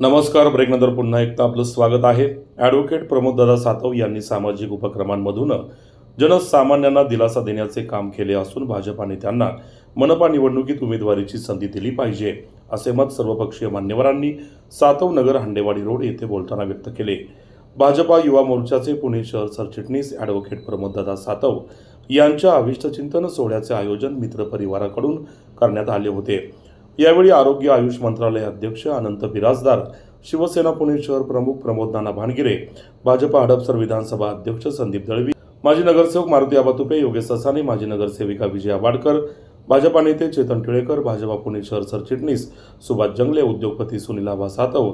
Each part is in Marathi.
नमस्कार ब्रेकनंतर पुन्हा एकदा आपलं स्वागत आहे. ॲडव्होकेट प्रमोददादा सातव यांनी सामाजिक उपक्रमांमधून जनसामान्यांना दिलासा देण्याचे काम केले असून भाजपाने त्यांना मनपा निवडणुकीत उमेदवारीची संधी दिली पाहिजे असे मत सर्वपक्षीय मान्यवरांनी सातव नगर हांडेवाडी रोड येथे बोलताना व्यक्त केले. भाजपा युवा मोर्चाचे पुणे शहर सरचिटणीस ॲडव्होकेट प्रमोददादा सातव यांच्या अभिष्टचिंतन सोहळ्याचे आयोजन मित्रपरिवाराकडून करण्यात आले होते. यावेळी आरोग्य आयुष मंत्रालय अध्यक्ष अनंत बिराजदार शिवसेना पुणे शहर प्रमुख प्रमोद नाना भानगिरे भाजपा हडपसर विधानसभा अध्यक्ष संदीप दळवी माजी नगरसेवक मारुती आबा तुपे योगेश ससाने माजी नगरसेविका विजया वाडकर भाजपा नेते चेतन टिळेकर भाजपा पुणे शहर सरचिटणीस सुभाष जंगले उद्योगपती सुनील आबा सातव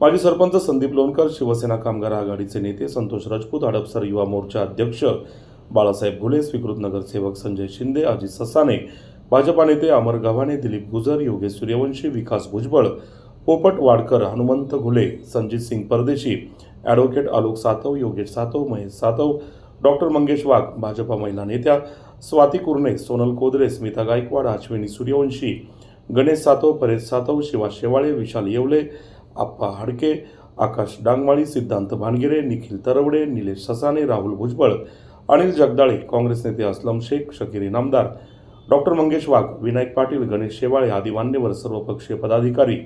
माजी सरपंच संदीप लोणकर शिवसेना कामगार आघाडीचे नेते संतोष राजपूत हडपसर युवा मोर्चा अध्यक्ष बाळासाहेब घुले स्वीकृत नगरसेवक संजय शिंदे अजित ससाने भाजपा नेते अमर गव्हाणे दिलीप गुजर योगेश सूर्यवंशी विकास भुजबळ पोपट वाडकर हनुमंत घुले संजित सिंग परदेशी ॲडव्होकेट आलोक सातव योगेश सातव महेश सातव डॉक्टर मंगेश वाघ भाजपा महिला नेत्या स्वाती कुर्णे सोनल कोदरे स्मिता गायकवाड अश्विनी सूर्यवंशी गणेश सातव परेश सातव शिवा शेवाळे विशाल येवले आप्पा हाडके आकाश डांगमाळी सिद्धांत भानगिरे निखिल तरवडे निलेश ससाने राहुल भुजबळ अनिल जगदाळे काँग्रेस नेते असलम शेख शकीर इनामदार डॉक्टर मंगेश वाघ विनायक पाटील गणेश शेवाळे आदी मान्यवर सर्वपक्षीय पदाधिकारी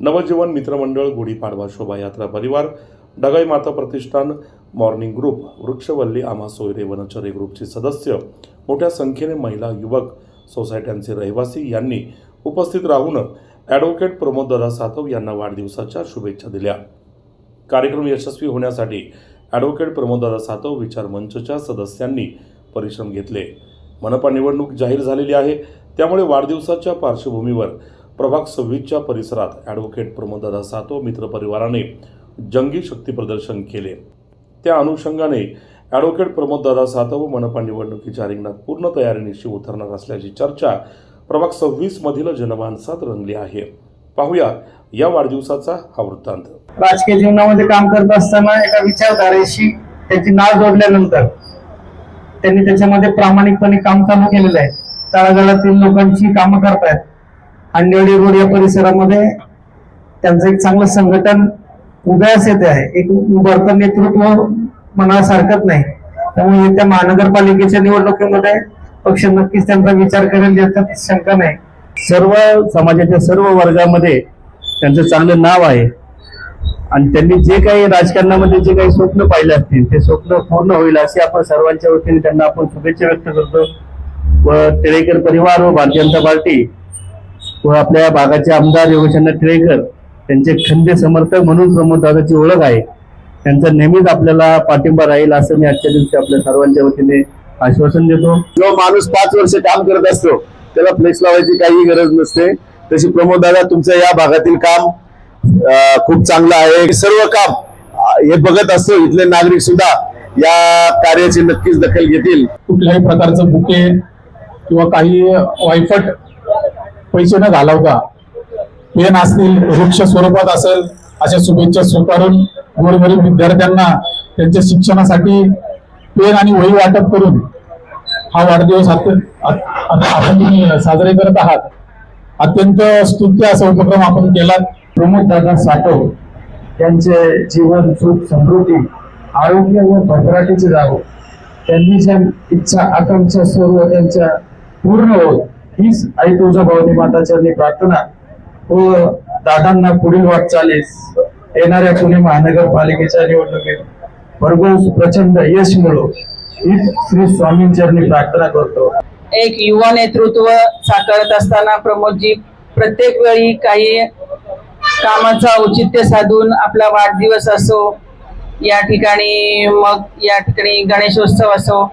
नवजीवन मित्रमंडळ गुढीपाडवा शोभायात्रा परिवार डगाई माता प्रतिष्ठान मॉर्निंग ग्रुप वृक्षवल्ली आम्हा सोयरे वनचरे ग्रुपचे सदस्य मोठ्या संख्येने महिला युवक सोसायट्यांचे रहिवासी यांनी उपस्थित राहून ॲडव्होकेट प्रमोददादा सातव यांना वाढदिवसाच्या शुभेच्छा दिल्या. कार्यक्रम यशस्वी होण्यासाठी ॲडव्होकेट प्रमोददादा सातव विचार मंचच्या सदस्यांनी परिश्रम घेतले. मनपा निवडणूक जाहीर झालेली आहे. त्यामुळे वाढदिवसाच्या पार्श्वभूमीवर प्रभाग सव्वीसच्या परिसरात ॲडव्होकेट प्रमोददादा सातो मित्रपरिवाराने जंगी शक्तीप्रदर्शन केले. त्या अनुषंगाने ॲडव्होकेट प्रमोददादा सातव मनपा निवडणुकीच्या रिंगणात पूर्ण तयारीनिशी उतरणार असल्याची चर्चा प्रभाग सव्वीसमधील जनमानसात रंगली आहे. पाहूया या वाढदिवसाचा हा वृत्तांत. राजकीय जीवनामध्ये काम करत असताना एका विचारधारेशी त्याची नाव जोडल्यानंतर त्यांनी त्याच्यामध्ये प्रामाणिकपणे काम चालू केलेलं आहे. तळागाळातील लोकांची कामं करतायत. अंडेवाडी रोड या परिसरामध्ये त्यांचं एक चांगलं संघटन उदयास येते आहे. एक उभरतं नेतृत्व म्हणायला हरकत नाही. त्यामुळे येत्या महानगरपालिकेच्या निवडणुकीमध्ये पक्ष नक्कीच त्यांचा विचार करेल याच्यात शंका नाही. सर्व समाजाच्या सर्व वर्गामध्ये त्यांचं चांगलं नाव आहे. आणि त्यांनी जे काही राजकारणामध्ये जे काही स्वप्न पाहिले असतील ते स्वप्न पूर्ण होईल असे आपण सर्वांच्या वतीने त्यांना आपण शुभेच्छा व्यक्त करतो. व टिळेकर परिवार व भारतीय जनता पार्टी व आपल्या भागाचे आमदार योगचंद्र टिळेकर त्यांचे खंदे समर्थक म्हणून प्रमोददादाची ओळख आहे. त्यांचा नेहमीच आपल्याला पाठिंबा राहील असं मी आजच्या दिवशी आपल्या सर्वांच्या वतीने आश्वासन देतो. जो माणूस पाच वर्ष काम करत असतो त्याला फ्लेक्स लावायची काही गरज नसते. तशी प्रमोद दादा तुमचं या भागातील काम खूप चांगलं आहे. सर्व काम हे बघत असतो इथले नागरिक सुद्धा या कार्याची नक्कीच दखल घेतील. कुठल्याही प्रकारचं बुके किंवा काही वायफट पैसे न घालवता पेन असतील वृक्ष स्वरूपात असेल अशा शुभेच्छा स्वीकारून गोरगरीब विद्यार्थ्यांना त्यांच्या शिक्षणासाठी पेन आणि वही वाटप करून हा वाढदिवस आपण साजरे करत आहात. अत्यंत स्तुत्य असा उपक्रम आपण केला प्रमोद दादा त्यांचे जीवन सुख समृद्धी आरोग्य व भरभराटीचे जावो. त्यांनी ज्या इच्छा आकांक्षा सर्व त्यांच्या पूर्ण होत हीच आई तुळजाभवानी माताच्या प्रार्थना. व दादांना पुढील वाटचालीस येणाऱ्या पुणे महानगरपालिकेच्या निवडणुकीत भरघोस प्रचंड यश मिळो हीच श्री स्वामींचरणी प्रार्थना करतो. एक युवा नेतृत्व साकारत असताना प्रमोदजी प्रत्येक वेळी काही कामाचा औचित्य साधून आपला वाढदिवस असो या ठिकाणी मग या ठिकाणी गणेशोत्सव असो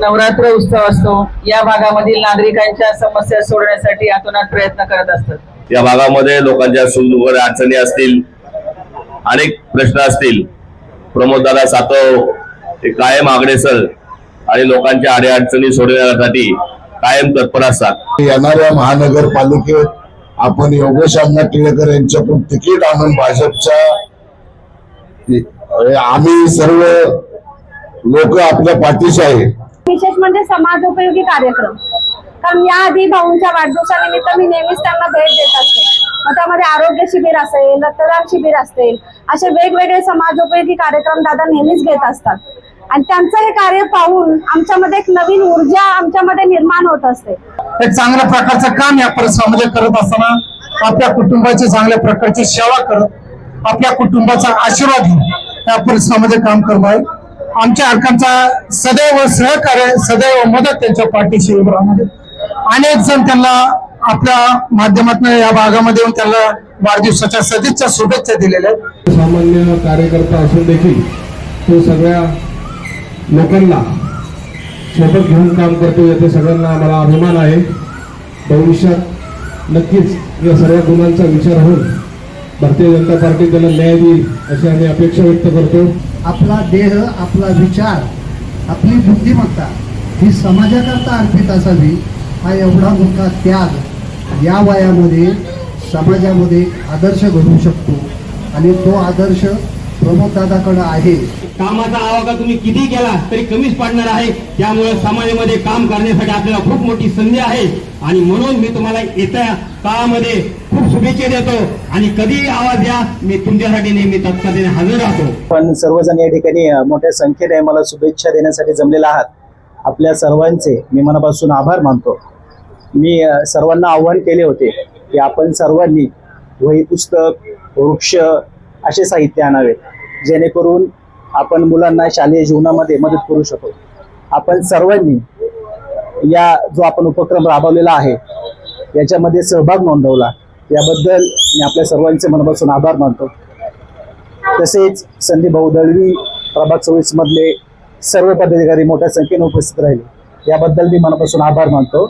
नवरात्र उत्सव असतो या भागामधील नागरिकांच्या समस्या सोडवण्यासाठी अतोनात प्रयत्न करत असतात. या भागामध्ये लोकांच्या सुखदुःख अडचणी असतील अनेक प्रश्न असतील. प्रमोद दादा सातव हे कायम आगडेसर आणि लोकांच्या अडीअडचणी सोडवण्यासाठी कायम तत्पर असतात. येणाऱ्या महानगरपालिकेत आपण योगेश अण्णा टिळेकर यांच्याकडून तिकीट आणून भाजपच्या आम्ही सर्व लोक आपल्या पाठीशी आहे. विशेष म्हणजे समाजोपयोगी कार्यक्रम. कारण याआधी भाऊंच्या वाढदिवसानिमित्त मी नेहमीच त्यांना भेट देत असते. मग त्यामध्ये आरोग्य शिबिर असेल रक्तदान शिबिर असेल असे वेगवेगळे समाजोपयोगी कार्यक्रम दादा नेहमीच घेत असतात. आणि त्यांचं हे कार्य पाहून आमच्यामध्ये एक नवीन ऊर्जा आमच्यामध्ये निर्माण होत असते. एक चांगल्या प्रकारचं काम या परिसरामध्ये करत असताना आपल्या कुटुंबाची चांगल्या प्रकारची सेवा करत आपल्या कुटुंबाचा आशीर्वाद घेऊन या परिसरामध्ये काम करत आहे. आमच्या हरकांचा सदैव सहकार्य सदैव मदत त्यांच्या पाठीशी उभं राहणार अनेक जण त्यांना आपल्या माध्यमातून या भागामध्ये येऊन त्यांना वाढदिवसाच्या सदिच्छा शुभेच्छा दिलेल्या आहेत. सामान्य कार्यकर्ता असून देखील तो सगळ्या लोकांना सोबत घेऊन काम करतो याचा सगळ्यांना आम्हाला अभिमान आहे. भविष्यात नक्कीच या सर्व गुणांचा विचार होऊन भारतीय जनता पार्टी त्याला न्याय देईल अशी आम्ही अपेक्षा व्यक्त करतो. आपला देह आपला विचार आपली बुद्धिमत्ता ही समाजाकरता अर्पित असावी हा एवढा मोठा त्याग या वयामध्ये समाजामध्ये आदर्श घडवू शकतो. आणि तो आदर्श प्रमोददादाकडे आहे. कामाचा आवाका तुम्ही किती केला तरी कमीच पडणार आहे. त्यामुळे समाजामध्ये काम करण्यासाठी आपल्याला खूप मोठी संधी आहे. आणि म्हणून मी तुम्हाला येत्या काळामध्ये खूप शुभेच्छा देतो. आणि कधीही आवाज द्या मी तुमच्यासाठी नेहमी तत्परतेने हजर राहतो. पण सर्वजण या ठिकाणी मोठ्या संख्येने मला शुभेच्छा देण्यासाठी जमलेले आहात. आपल्या सर्वांचे मी मनापासून आभार मानतो. मी सर्वांना आव्हान केले होते की आपण सर्वांनी वही पुस्तक वृक्ष असे साहित्य आणावे. जेणेकरून आपण मुलांना शालेय जीवनामध्ये मदत करू शकतो आपण सर्वांनी या जो आपण उपक्रम राबवलेला आहे याच्यामध्ये सहभाग नोंदवला. याबद्दल मी आपल्या सर्वांचे मनापासून आभार मानतो. तसेच संदीप भाऊ दळवी प्रभाग चोवीस मधले सर्व पदाधिकारी मोठ्या संख्येने उपस्थित राहिले. याबद्दल मी मनापासून आभार मानतो.